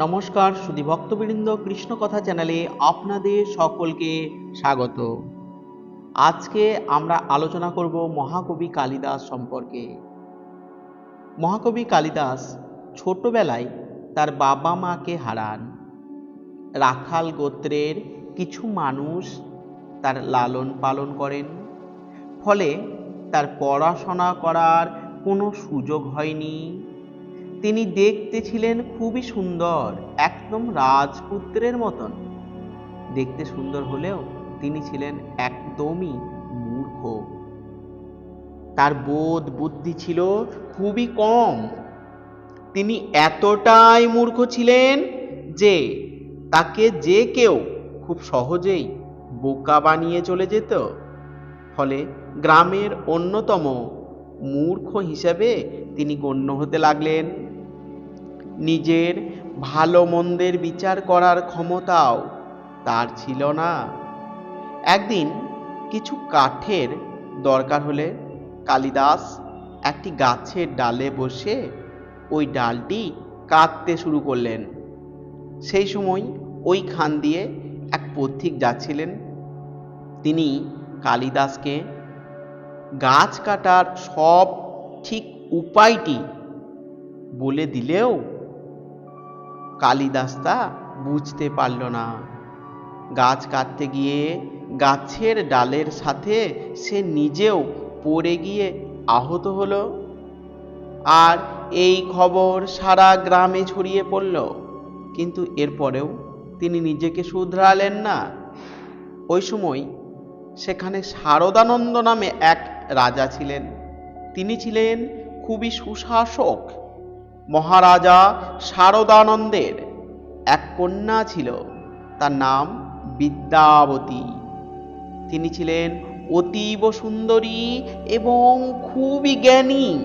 নমস্কার সুধী ভক্তবৃন্দ কৃষ্ণ কথা চ্যানেলে আপনাদের সকলকে স্বাগত। আজকে আমরা আলোচনা করব মহাকবি কালিদাস সম্পর্কে। মহাকবি কালিদাস ছোটবেলায় তার বাবা মাকে হারান। রাখাল গোত্রের কিছু মানুষ তার লালন পালন করেন। ফলে তার পড়াশোনা করার কোনো সুযোগ হয়নি। তিনি দেখতে ছিলেন খুবই সুন্দর, একদম রাজপুত্রের মতন। দেখতে সুন্দর হলেও তিনি ছিলেন একদমই মূর্খ। তার বোধ বুদ্ধি ছিল খুবই কম। তিনি এতটাই মূর্খ ছিলেন যে তাকে যে কেউ খুব সহজেই বোকা বানিয়ে চলে যেত। ফলে গ্রামের অন্যতম মূর্খ হিসাবে তিনি গণ্য হতে লাগলেন। নিজের ভালো মন্দের বিচার করার ক্ষমতাও তার ছিল না। একদিন কিছু কাঠের দরকার হলে কালিদাস একটি গাছের ডালে বসে ওই ডালটি কাটতে শুরু করলেন। সেই সময় ওই খান দিয়ে এক পথিক যাচ্ছিলেন। তিনি কালিদাসকে, গাছ কাটার সব ঠিক উপায়টি বলে দিলেও কালিদাস তা বুঝতে পারল না। গাছ কাটতে গিয়ে গাছের ডালের সাথে সে নিজেও পড়ে গিয়ে আহত হলো আর এই খবর সারা গ্রামে ছড়িয়ে পড়ল। কিন্তু এরপরেও তিনি নিজেকে শুধরালেন না। ওই সময় সেখানে শারদানন্দ নামে এক রাজা ছিলেন। তিনি ছিলেন খুবই সুশাসক মহারাজা শারদানন্দের এক কন্যা ছিল, তার নাম বিদ্যাবতী। তিনি ছিলেন অতীব সুন্দরী এবং খুবই জ্ঞানী।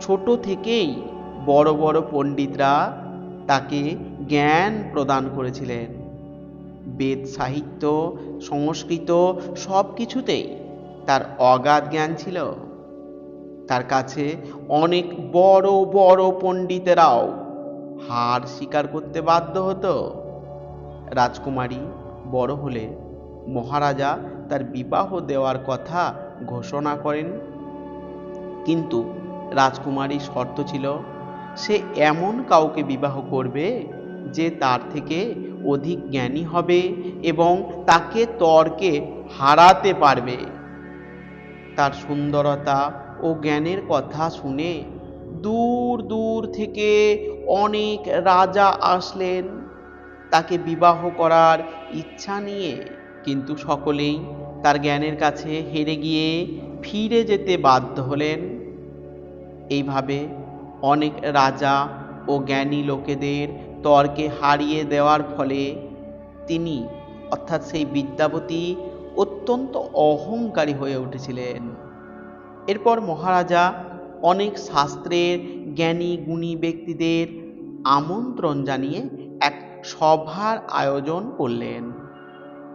ছোট থেকেই বড় বড় পণ্ডিতরা তাকে জ্ঞান প্রদান করেছিলেন। বেদ, সাহিত্য, সংস্কৃত সব কিছুতেই তার অগাধ জ্ঞান ছিল। তার কাছে অনেক বড় বড় পণ্ডিতেরাও হার স্বীকার করতে বাধ্য হতো। রাজকুমারী বড় হলে মহারাজা তার বিবাহ দেওয়ার কথা ঘোষণা করেন। কিন্তু রাজকুমারীর শর্ত ছিল, সে এমন কাউকে বিবাহ করবে যে তার থেকে অধিক জ্ঞানী হবে এবং তাকে তর্কে হারাতে পারবে। তার সুন্দরতা ও জ্ঞানের কথা শুনে দূর দূর থেকে অনেক রাজা আসলেন। তাকে বিবাহ করার ইচ্ছা নিয়ে কিন্তু সকলেই তার জ্ঞানের কাছে হেরে গিয়ে ফিরে যেতে বাধ্য হলেন। এইভাবে অনেক রাজা ও জ্ঞানী লোকেদের তর্কে হারিয়ে দেওয়ার ফলে তিনি, অর্থাৎ সেই বিদ্যাপতি অত্যন্ত অহংকারী হয়ে উঠেছিলেন। এরপর মহারাজা অনেক শাস্ত্রের জ্ঞানী গুণী ব্যক্তিদের আমন্ত্রণ জানিয়ে এক সভার আয়োজন করলেন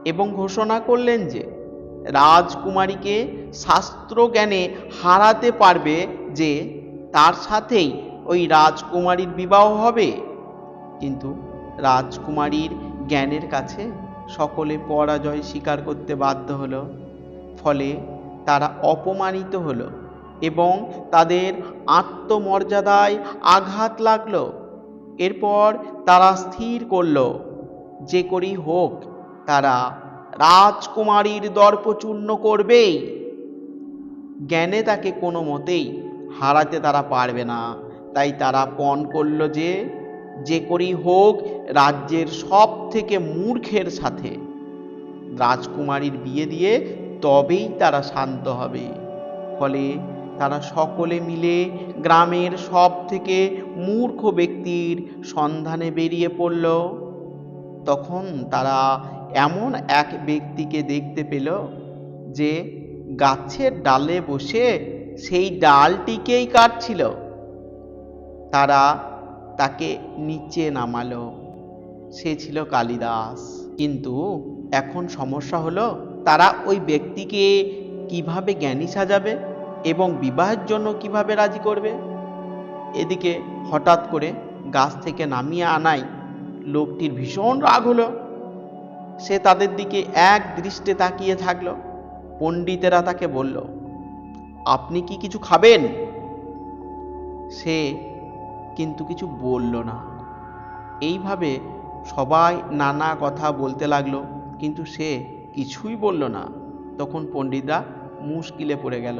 এবং ঘোষণা করলেন যে রাজকুমারীকে শাস্ত্র জ্ঞানে হারাতে পারবে যে তার সাথেই ওই রাজকুমারীর বিবাহ হবে। কিন্তু রাজকুমারীর জ্ঞানের কাছে সকলে পরাজয় স্বীকার করতে বাধ্য হলো। ফলে তারা অপমানিত হলো এবং তাদের আত্মমর্যাদায় আঘাত লাগল। এরপর তারা স্থির করল। যে করেই হোক, তারা রাজকুমারীর দর্পচূর্ণ করবেই। জ্ঞানে তাকে কোনো মতেই হারাতে তারা পারবে না। তাই তারা পণ করল যে যে করেই হোক, রাজ্যের সব থেকে মূর্খের সাথে। রাজকুমারীর বিয়ে দিয়ে তবেই তারা শান্ত হবে। ফলে তারা সকলে মিলে গ্রামের সব থেকে মূর্খ ব্যক্তির সন্ধানে বেরিয়ে পড়ল। তখন তারা এমন এক ব্যক্তিকে দেখতে পেল যে গাছের ডালে বসে সেই ডালটিকেই কাটছিল। তারা তাকে নিচে নামালো। সে ছিল কালিদাস। কিন্তু এখন সমস্যা হলো তারা ওই ব্যক্তিকে কীভাবে জ্ঞানী সাজাবে এবং বিবাহের জন্য কীভাবে রাজি করবে? এদিকে হঠাৎ করে গাছ থেকে নামিয়ে আনায় লোকটির ভীষণ রাগ হলো। সে তাদের দিকে এক দৃষ্টে তাকিয়ে থাকল। পণ্ডিতেরা তাকে বলল, আপনি কি কিছু খাবেন? সে কিন্তু কিছু বলল না। এইভাবে সবাই নানা কথা বলতে লাগল, কিন্তু সে কিছুই বলল না। তখন পণ্ডিতরা মুশকিলে পড়ে গেল।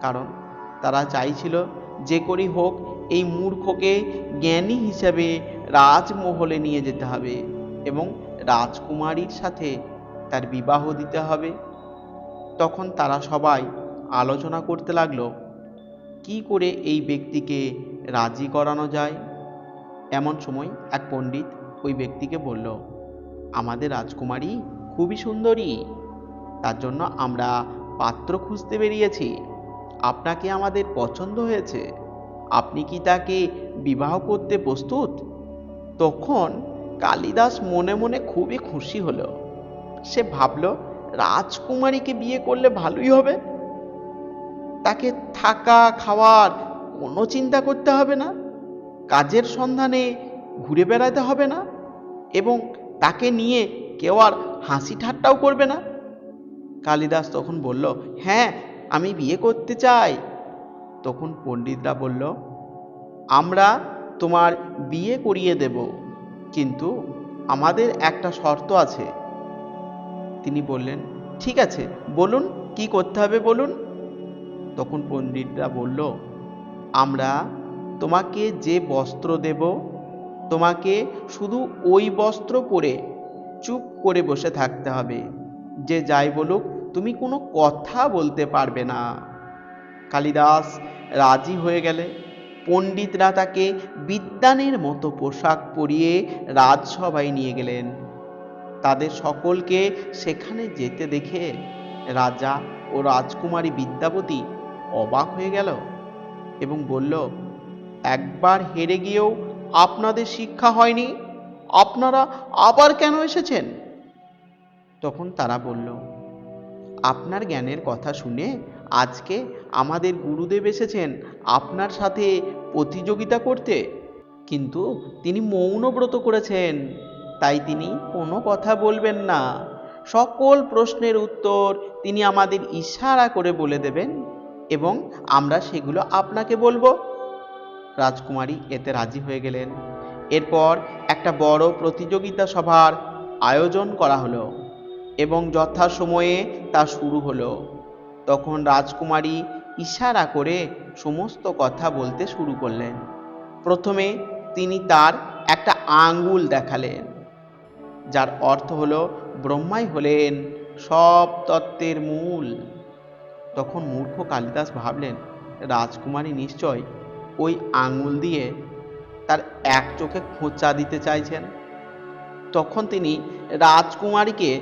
কারণ তারা চাইছিল যে করেই হোক এই মূর্খকে জ্ঞানী হিসাবে রাজমহলে নিয়ে যেতে হবে এবং রাজকুমারীর সাথে তার বিবাহ দিতে হবে। তখন তারা সবাই আলোচনা করতে লাগল, কি করে এই ব্যক্তিকে রাজি করানো যায়? এমন সময় এক পণ্ডিত ওই ব্যক্তিকে বলল, আমাদের রাজকুমারী খুবই সুন্দরী। তার জন্য আমরা পাত্র খুঁজতে বেরিয়েছি। আপনাকে আমাদের পছন্দ হয়েছে। আপনি কি তাকে বিবাহ করতে প্রস্তুত? তখন কালিদাস মনে মনে খুবই খুশি হলো। সে ভাবল, রাজকুমারীকে বিয়ে করলে ভালোই হবে। তাকে থাকা, খাওয়ার কোনো চিন্তা করতে হবে না। কাজের সন্ধানে ঘুরে বেড়াতে হবে না। এবং তাকে নিয়ে কেউ আর হাসি ঠাট্টাও করবে না। কালিদাস তখন বলল হ্যাঁ আমি বিয়ে করতে চাই। তখন পণ্ডিতরা বলল, আমরা তোমার বিয়ে করিয়ে দেব, কিন্তু আমাদের একটা শর্ত আছে। তিনি বললেন, ঠিক আছে, বলুন, কি করতে হবে বলুন? তখন পণ্ডিতরা বলল, আমরা তোমাকে যে বস্ত্র দেব তোমাকে শুধু ওই বস্ত্র পরে চুপ করে বসে থাকতে হবে। যে যাই বলুক, তুমি কোনো কথা বলতে পারবে না। কালিদাস রাজি হয়ে গেলে। পণ্ডিতরা তাকে বিদ্যানের মতো পোশাক পরিয়ে রাজসভায় নিয়ে গেলেন। তাদের সকলকে সেখানে যেতে দেখে রাজা ও রাজকুমারী বিদ্যাপতি অবাক হয়ে গেল এবং বলল, একবার হেরে গিয়েও আপনাদের শিক্ষা হয়নি? আপনারা আবার কেন এসেছেন? তখন তারা বলল, আপনার জ্ঞানের কথা শুনে আজকে আমাদের গুরুদেব এসেছেন আপনার সাথে প্রতিযোগিতা করতে। কিন্তু তিনি মৌনব্রত করেছেন। তাই তিনি কোনো কথা বলবেন না। সকল প্রশ্নের উত্তর তিনি আমাদের ইশারা করে বলে দেবেন এবং আমরা সেগুলো আপনাকে বলব। রাজকুমারী এতে রাজি হয়ে গেলেন। এরপর একটা বড় প্রতিযোগিতা সভার আয়োজন করা হলো এবং যথাসময়ে তা শুরু হলো। তখন রাজকুমারী ইশারা করে সমস্ত কথা বলতে শুরু করলেন। প্রথমে তিনি তার একটা আঙ্গুল দেখালেন, যার অর্থ হলো, ব্রহ্মাই হলেন সব তত্ত্বের মূল। তখন মূর্খ কালিদাস ভাবলেন, রাজকুমারী নিশ্চয় ওই আঙুল দিয়ে তার এক চোখে খোঁচা দিতে চাইছেন। তখন তিনি রাজকুমারীকে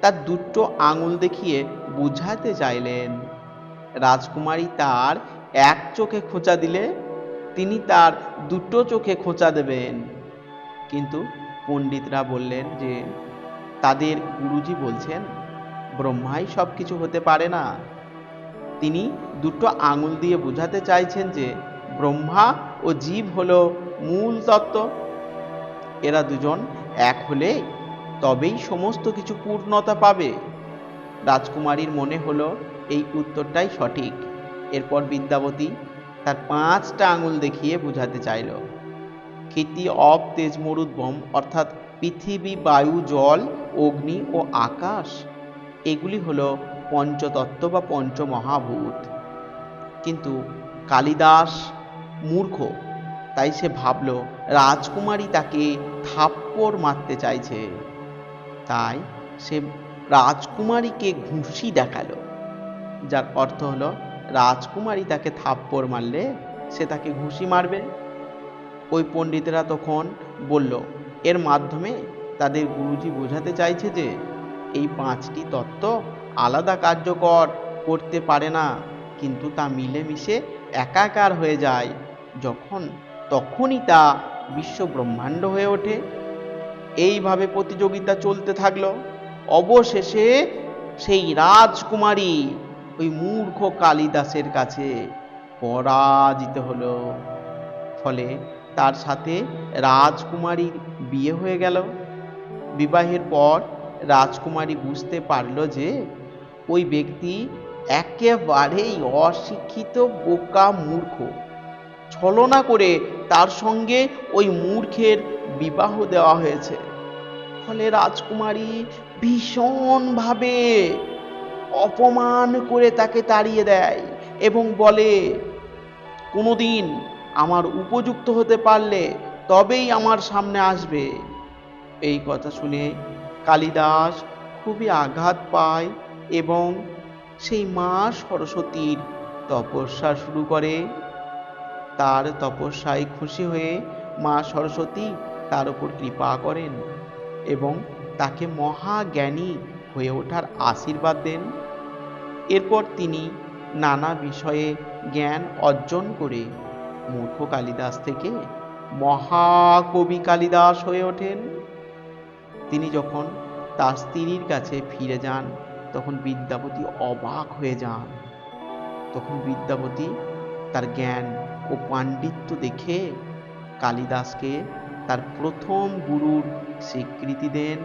তার দুটো আঙুল দেখিয়ে বুঝাতে চাইলেন। রাজকুমারী তার এক চোখে খোঁচা দিলে তিনি তার দুটো চোখে খোঁচা দেবেন। কিন্তু পণ্ডিতরা বললেন যে, তাদের গুরুজি বলছেন, ব্রহ্মাই সব কিছু হতে পারে না। তিনি দুটো আঙুল দিয়ে বোঝাতে চাইছেন যে ব্রহ্মা ও জীব হল মূল তত্ত্ব। এরা দুজন এক হলে তবেই সমস্ত কিছু পূর্ণতা পাবে। রাজকুমারীর মনে হলো এই উত্তরটাই সঠিক। এরপর বিদ্যাবতী তার পাঁচটা আঙুল দেখিয়ে বোঝাতে চাইল। ক্ষিতি, অপ, তেজ মরুদ্বম অর্থাৎ পৃথিবী, বায়ু, জল, অগ্নি ও আকাশ, এগুলি হলো পঞ্চতত্ত্ব বা পঞ্চমহাভূত। কিন্তু কালিদাস মূর্খ। তাই সে ভাবল, রাজকুমারী তাকে থাপ্পড় মারতে চাইছে। তাই সে রাজকুমারীকে ঘুষি দেখাল। যার অর্থ হলো, রাজকুমারী তাকে থাপ্পড় মারলে সে তাকে ঘুষি মারবে। ওই পণ্ডিতেরা তখন বলল, এর মাধ্যমে তাদের গুরুজি বোঝাতে চাইছে যে, এই পাঁচটি তত্ত্ব আলাদা কার্যকর করতে পারে না, কিন্তু তা মিলেমিশে একাকার হয়ে যায়। যখন তখনই তা বিশ্ব ব্রহ্মাণ্ড হয়ে ওঠে। এইভাবে প্রতিযোগিতা চলতে থাকল। অবশেষে সেই রাজকুমারী ওই মূর্খ কালিদাসের কাছে পরাজিত হলো। ফলে তার সাথে রাজকুমারীর বিয়ে হয়ে গেল। বিবাহের পর রাজকুমারী বুঝতে পারল যে ওই ব্যক্তি একেবারেই অশিক্ষিত বোকা মূর্খ। ছলনা করে তার সঙ্গে ওই মূর্খের বিবাহ দেওয়া হয়েছে। ফলে রাজকুমারী ভীষণভাবে অপমান করে তাকে তাড়িয়ে দেয় এবং বলে, কোনোদিন আমার উপযুক্ত হতে পারলে তবেই আমার সামনে আসবে। এই কথা শুনে কালিদাস খুবই আঘাত পায় এবং সেই মা সরস্বতীর তপস্যা শুরু করে। তার তপস্যায় খুশি হয়ে মা সরস্বতী তার উপর কৃপা করেন এবং তাকে মহাজ্ঞানী হয়ে ওঠার আশীর্বাদ দেন। এরপর তিনি নানা বিষয়ে জ্ঞান অর্জন করে মূর্খ কালিদাস থেকে মহাকবি কালিদাস হয়ে ওঠেন। তিনি যখন তার স্ত্রীর কাছে ফিরে যান, তখন বিদ্যাপতি অবাক হয়ে যান। তখন বিদ্যাপতি তার জ্ঞান ও পাণ্ডিত্য দেখে কালিদাসকে তার প্রথম গুরুর স্বীকৃতি দেন।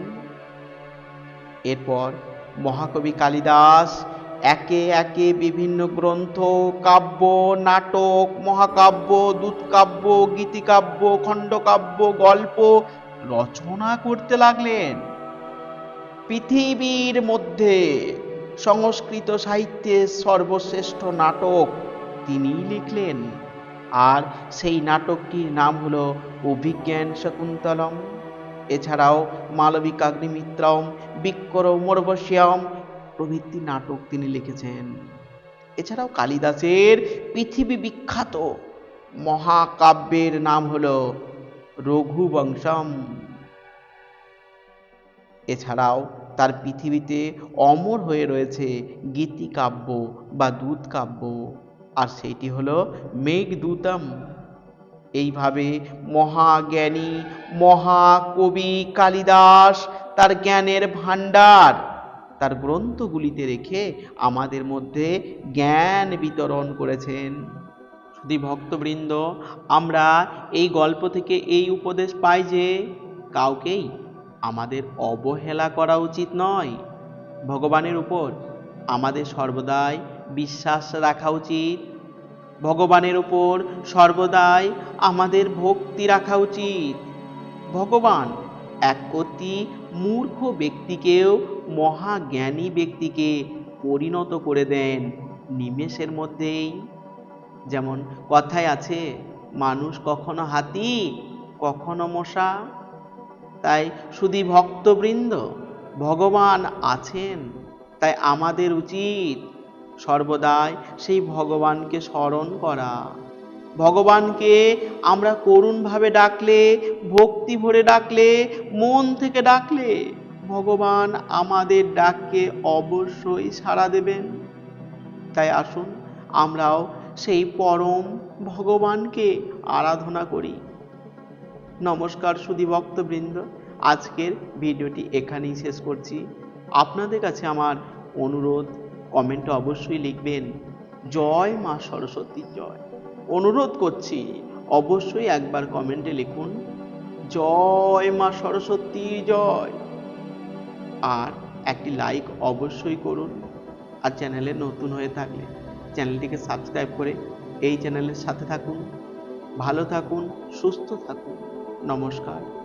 এরপর মহাকবি কালিদাস একে একে বিভিন্ন গ্রন্থ, কাব্য, নাটক, মহাকাব্য, দূতকাব্য, গীতিকাব্য, খণ্ডকাব্য, গল্প রচনা করতে লাগলেন। পৃথিবীর মধ্যে সংস্কৃত সাহিত্যের সর্বশ্রেষ্ঠ নাটক তিনিই লিখলেন। আর সেই নাটকটির নাম হলো অভিজ্ঞান শকুন্তলম। এছাড়াও মালবিকাগ্নিমিত্রম বিক্রমর্বশ্যাম প্রভৃতি নাটক তিনি লিখেছেন। এছাড়াও কালিদাসের পৃথিবী বিখ্যাত মহাকাব্যের নাম হলো রঘুবংশম। এছাড়াও তার পৃথিবীতে অমর হয়ে রয়েছে গীতিকাব্য বা দূতকাব্য। আর সেইটি হলো মেঘদূতম। এইভাবে মহাজ্ঞানী, মহাকবি কালিদাস তার জ্ঞানের ভাণ্ডার, তার গ্রন্থগুলিতে রেখে আমাদের মধ্যে জ্ঞান বিতরণ করেছেন। শুধু ভক্তবৃন্দ, আমরা এই গল্প থেকে এই উপদেশ পাই যে, কাউকেই আমাদের অবহেলা করা উচিত নয়। ভগবানের উপর আমাদের সর্বদাই বিশ্বাস রাখা উচিত। ভগবানের উপর সর্বদাই আমাদের ভক্তি রাখা উচিত। ভগবান এক অতি মূর্খ ব্যক্তিকেও মহাজ্ঞানী ব্যক্তিকে পরিণত করে দেন নিমেষের মধ্যেই। যেমন কথায় আছে, মানুষ কখনো হাতি, কখনো মশা। তাই শুধু ভক্তবৃন্দ, ভগবান আছেন, তাই আমাদের উচিত সর্বদাই সেই ভগবানকে স্মরণ করা। ভগবানকে আমরা করুণভাবে ডাকলে, ভক্তি ভরে ডাকলে, মন থেকে ডাকলে ভগবান আমাদের ডাককে অবশ্যই সাড়া দেবেন। তাই আসুন, আমরাও সেই পরম ভগবানকে আরাধনা করি। নমস্কার সুধী ভক্তবৃন্দ, আজকের ভিডিওটি এখানেই শেষ করছি। আপনাদের কাছে আমার অনুরোধ কমেন্টে অবশ্যই লিখবেন। জয় মা সরস্বতী, জয়। অনুরোধ করছি, অবশ্যই একবার কমেন্টে লিখুন, জয় মা সরস্বতী, জয়। আর একটি লাইক অবশ্যই করুন, আর চ্যানেলে নতুন হয়ে থাকলে চ্যানেলটিকে সাবস্ক্রাইব করে এই চ্যানেলের সাথে থাকুন, ভালো থাকুন, সুস্থ থাকুন। নমস্কার।